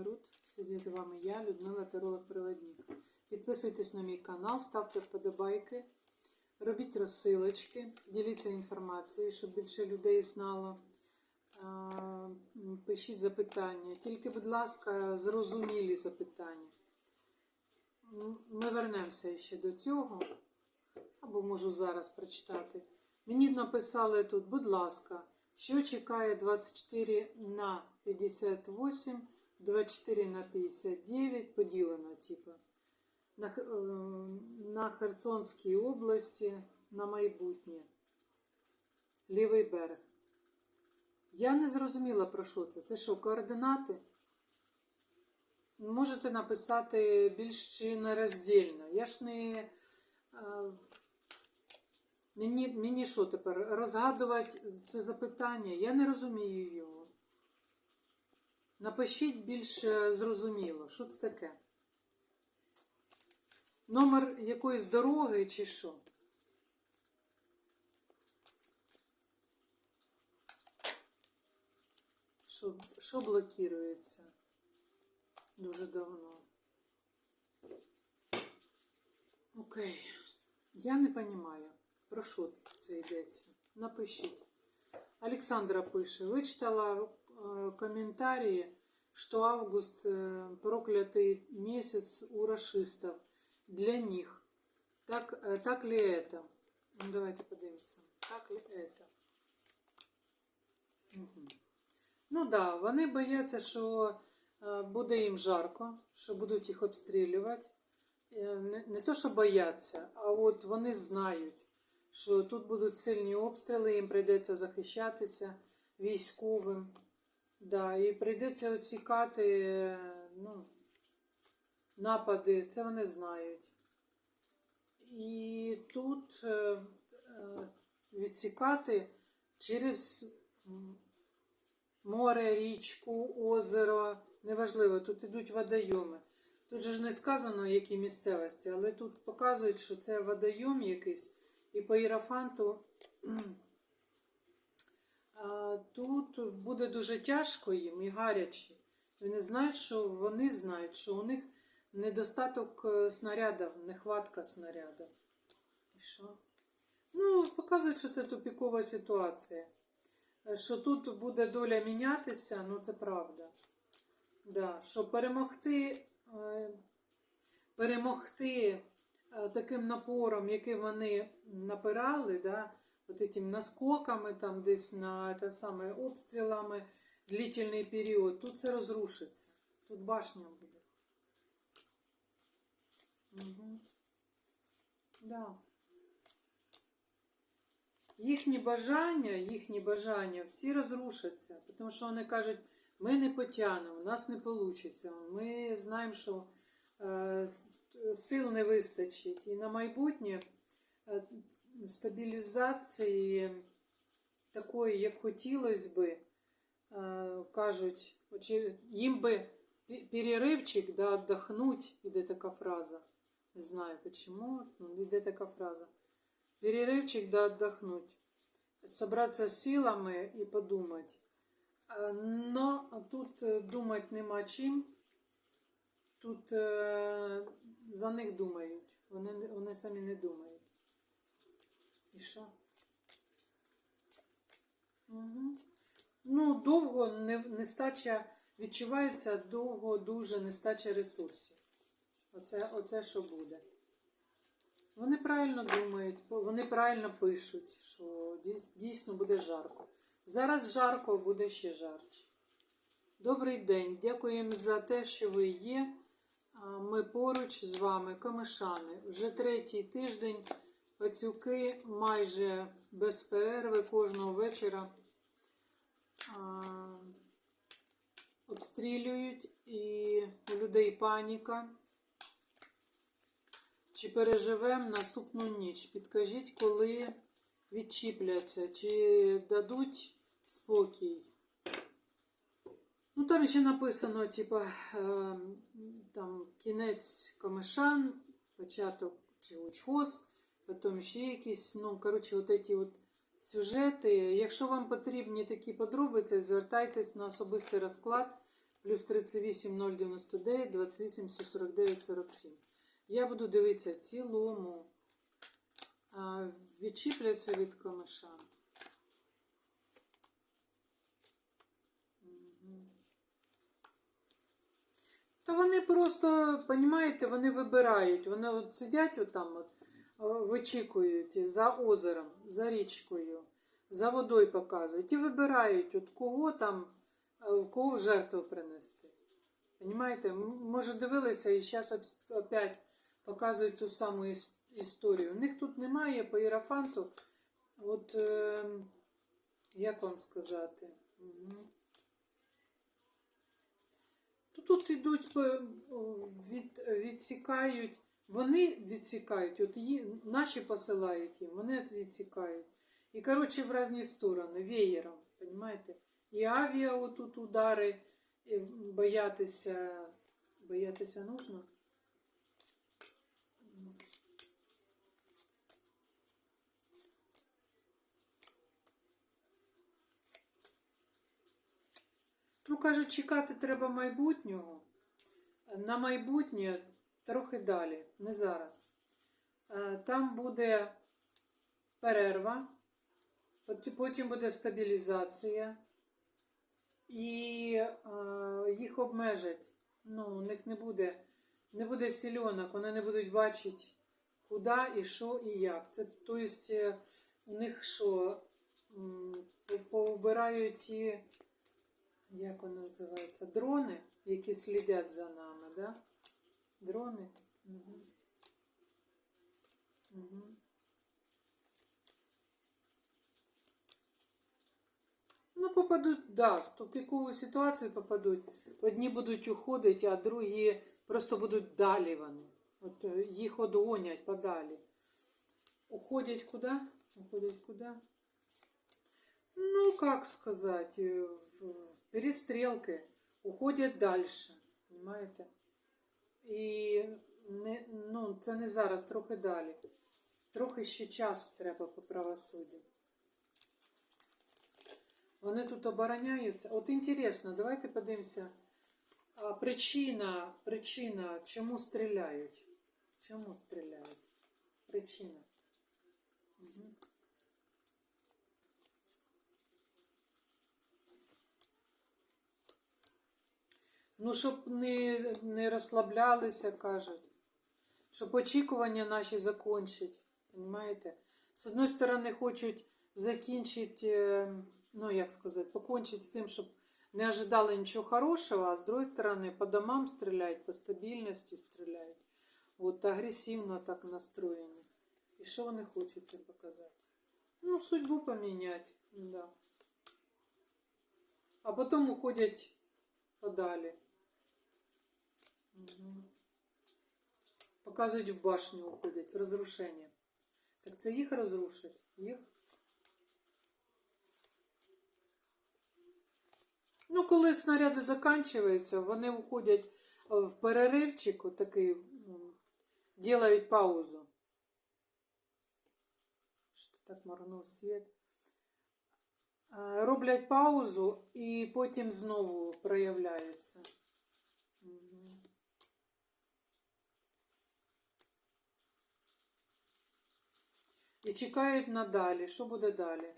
народ. Сьогодні з вами я, Людмила Таролог Проводник. Підписуйтесь на мій канал, ставте вподобайки, робіть розсилочки, діліться інформацією, щоб більше людей знало. Пишіть запитання. Тільки, будь ласка, зрозумілі запитання. Ми вернемося ще до цього. Або можу зараз прочитати. Мені написали тут, будь ласка, що чекає 24 на 58, 24 на 59, поділено, типу, на, е, на Херсонській області на майбутнє. Лівий берег. Я не зрозуміла, про що це. Це що, координати? Можете написати більш чи не роздільно. Я ж не. е, Мені, мені що тепер? Розгадувати це запитання? Я не розумію його. Напишіть більш е, зрозуміло, що це таке? Номер якоїсь дороги чи що? Що, що блокується? Дуже давно. Окей. Я не розумію, про що це йдеться. Напишіть. Александра пише, вычитала э, комментарии, что август э, проклятый месяц у расистов. Для них. Так, э, так ли это? Ну, давайте подивимося. Так ли это? Угу. Ну так, да, вони бояться, що е, буде їм жарко, що будуть їх обстрілювати. Е, Не, не то, що бояться, а от вони знають, що тут будуть сильні обстріли, їм прийдеться захищатися військовим. Да, і прийдеться оцікати е, ну, напади, це вони знають. І тут е, е, відсікати через море, річку, озеро, неважливо, тут ідуть водойоми. Тут же ж не сказано, які місцевості, але тут показують, що це водойом якийсь, і по іерафанту а, тут буде дуже тяжко їм і гаряче. Вони знають, що вони знають, що у них недостаток е, снарядів, нехватка снарядів. І що? Ну, показують, що це тупікова ситуація. Е, Що тут буде доля мінятися, ну це правда. Да, що перемогти, е, перемогти таким напором, який вони напирали, да, от этим наскоками, там десь на те саме обстрілами, длительний період, тут це розрушиться. Тут башня буде. Угу. Да. Їхні бажання, їхні бажання всі розрушаться, тому що вони кажуть, ми не потягнемо, у нас не вийде. Ми знаємо, що сил не вистачить. І на майбутнє е, стабілізації такої, як хотілося би, е, кажуть, їм би переривчик, да, отдохнуть, іде така фраза. Не знаю почему, ну, іде така фраза. Перерывчик да отдохнуть. Собраться силами и подумать. А, Но тут е, думать нема чим. Тут е, за них думають. Вони, вони самі не думають. І що? Угу. Ну, довго не, нестача відчувається довго дуже нестача ресурсів. Оце, оце що буде. Вони правильно думають, вони правильно пишуть, що дійсно буде жарко. Зараз жарко, буде ще жарче. Добрий день, дякуємо за те, що ви є. Ми поруч з вами, камишани. Вже третій тиждень пацюки майже без перерви кожного вечора обстрілюють і у людей паніка. Чи переживемо наступну ніч? Підкажіть, коли відчіпляться, чи дадуть спокій. Ну, там ще написано, типа, е, там кінець комишан, початок чи учхоз, потім ще якісь, ну, коротше, от ці от сюжети. Якщо вам потрібні такі подробиці, звертайтесь на особистий розклад. плюс 38 099 28 149 47. Я буду дивитися в цілому. Відчіпляться від камиша. Та вони просто, розумієте, вони вибирають. Вони от сидять отам, от, вичікують за озером, за річкою, за водою показують і вибирають, от кого там, е, кого в жертву принести. Понимаєте? Може дивилися і зараз опять показують ту саму історію. У них тут немає по іерафанту. От е, як вам сказати? То Тут йдуть, від, відсікають, вони відсікають, от ї, наші посилають їм, вони відсікають. І, коротше, в різні сторони, веєром, розумієте? І авіа отут удари, і боятися, боятися нужно. Ну, кажуть, чекати треба майбутнього. На майбутнє трохи далі, не зараз. Е, Там буде перерва, потім буде стабілізація, і е, їх обмежать. Ну, у них не буде, не буде сільонок, вони не будуть бачити, куди і що і як. Це, тобто, е, у них що, м, по- поубирають ті як воно називається? Дрони, які слідять за нами, да? Дрони. Угу. Угу. Ну, попадуть, да, в тупікову ситуацію попадуть. Одні будуть уходити, а другі просто будуть далі вони. От е, їх одгонять подалі. Уходять куди? Уходять куди? Ну, как сказать, э, в перестрелки уходять дальше, понимаєте? І не, ну, це не зараз, трохи далі. Трохи ще часу треба по правосуддю. Вони тут обороняються. От інтересно, давайте подивимося. А, причина, причина, чому стріляють? Чому стріляють? Причина. Угу. Ну, щоб не, не розслаблялися, кажуть. Щоб очікування наші закончить. Понимаєте? З одної сторони, хочуть закінчити, е, ну як сказати, покончити з тим, щоб не ожидали нічого хорошого, а з другої сторони, по домам стріляють, по стабільності стріляють. От агресивно так настроєні. І що вони хочуть цим показати? Ну, судьбу поміняти, да. А потім уходять подалі. Мгм. Показують в башню уходять, в розрушення. Так це їх розрушить? Їх? Ну, коли снаряди закінчуються, вони уходять в переривчик, такий, м, делають паузу. Що так моргнув світ? Е, Роблять паузу і потім знову проявляються. І чекають надалі. Що буде далі?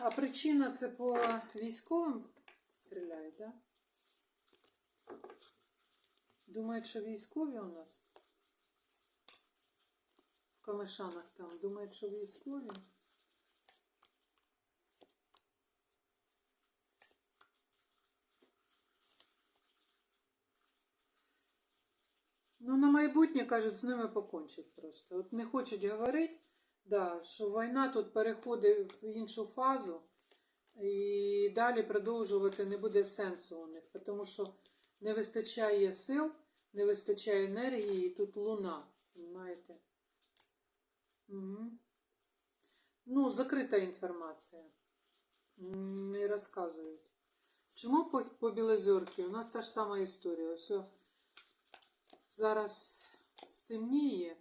А, причина це по військовим стріляють, так? Да? Думають, що військові у нас? В камешанах там. Думають, що військові? Ну, на майбутнє, кажуть, з ними покончить просто. От не хочуть говорити, да, що війна тут переходить в іншу фазу, і далі продовжувати не буде сенсу у них, тому що не вистачає сил, не вистачає енергії, і тут луна, розумієте? Угу. Ну, закрита інформація. Не розказують. Чому по, по Білозерці? У нас та ж сама історія. О, зараз стемніє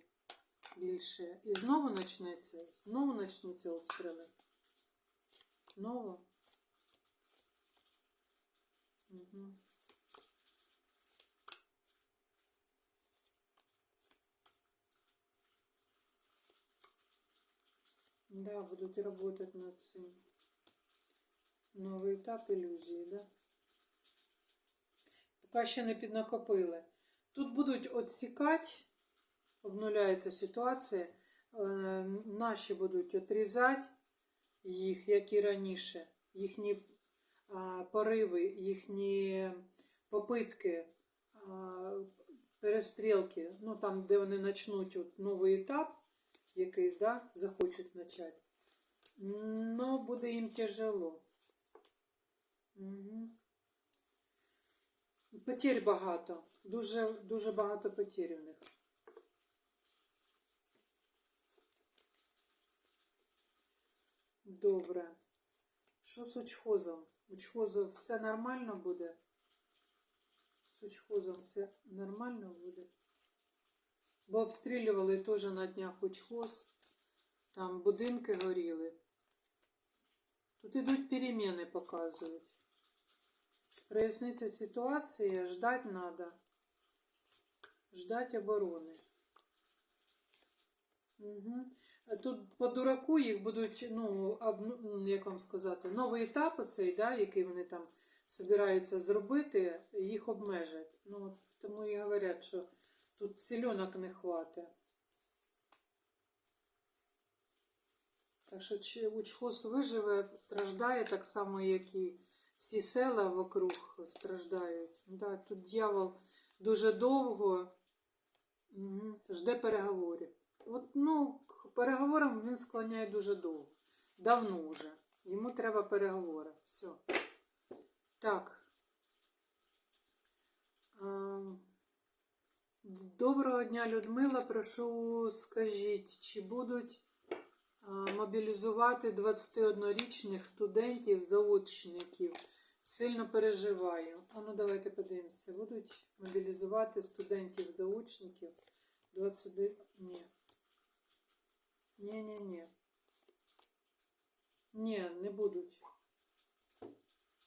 більше. І знову почнеться. Знову почнуться обстріли. Знову. Угу. Да, будуть работать над цим. Новий етап ілюзії, да? Поки ще не піднакопили. Тут будуть відсікати, обнуляється ситуація. Е, наші будуть відрізати їх, як і раніше, їхні пориви, їхні попитки, перестрілки, ну там, де вони почнуть от, новий етап якийсь, да, захочуть почати. Но буде їм тяжело. Угу. Потерь багато. Дуже, дуже багато потерь у них. Добре. Що з учхозом? Учхозом все нормально буде? З учхозом все нормально буде? Бо обстрілювали теж на днях учхоз. Там будинки горіли. Тут ідуть переміни, показують. Проясниться ситуація, ждать надо. Ждать оборони. Угу. Тут по дураку їх будуть, ну, об, як вам сказати, новий етап оцей, да, який вони там збираються зробити, їх обмежать. Ну, тому і говорять, що тут сільонок не хватить. Так що учхоз виживе, страждає так само, як і всі села вокруг страждають. Да, тут дьявол дуже довго жде переговорів. От, ну, переговорам він склоняє дуже довго. Давно вже. Йому треба переговори. Все. Так. Доброго дня, Людмила. Прошу, скажіть, чи будуть мобілізувати 21-річних студентів, заочників? Сильно переживаю. А ну давайте подивимося. Будуть мобілізувати студентів, заочників 21. Ні. Ні, ні, ні. Ні, не будуть.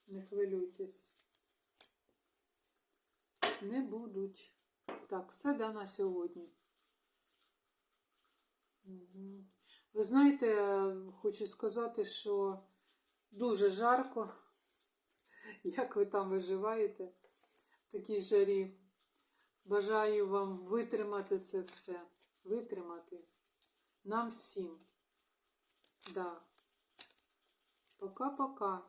Не хвилюйтесь. Не будуть. Так, все да на сьогодні. Угу. Ви знаєте, хочу сказати, що дуже жарко. Як ви там виживаєте в такій жарі? Бажаю вам витримати це все. Витримати. Нам всім. Да. Пока-пока.